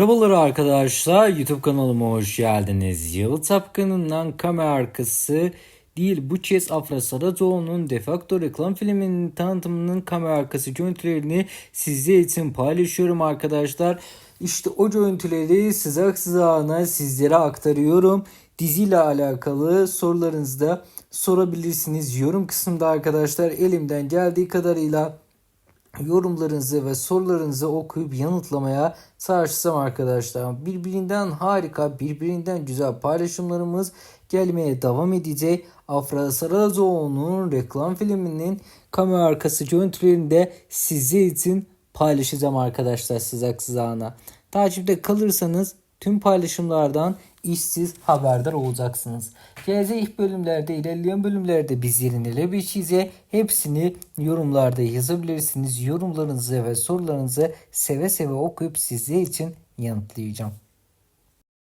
Merhabalar arkadaşlar YouTube kanalıma hoş geldiniz. Yalı Tapkanı'ndan kamera arkası değil Buçes Afra Saracoğlu'nun defakto reklam filminin tanıtımının kamera arkası görüntülerini sizler için paylaşıyorum arkadaşlar. İşte o görüntüleri sızak sızağına sizlere aktarıyorum. Diziyle alakalı sorularınızı da sorabilirsiniz. Yorum kısmında arkadaşlar elimden geldiği kadarıyla yorumlarınızı ve sorularınızı okuyup yanıtlamaya çalışacağım arkadaşlar. Birbirinden harika, birbirinden güzel paylaşımlarımız gelmeye devam edecek. Afra Saracoğlu'nun reklam filminin kamera arkası görüntülerini de sizler için paylaşacağım arkadaşlar size ana. Takipte kalırsanız tüm paylaşımlardan işsiz haberdar olacaksınız. Gelecek bölümlerde ilerleyen bölümlerde bizlerin neler biçeceği hepsini yorumlarda yazabilirsiniz. Yorumlarınızı ve sorularınızı seve seve okuyup sizler için yanıtlayacağım.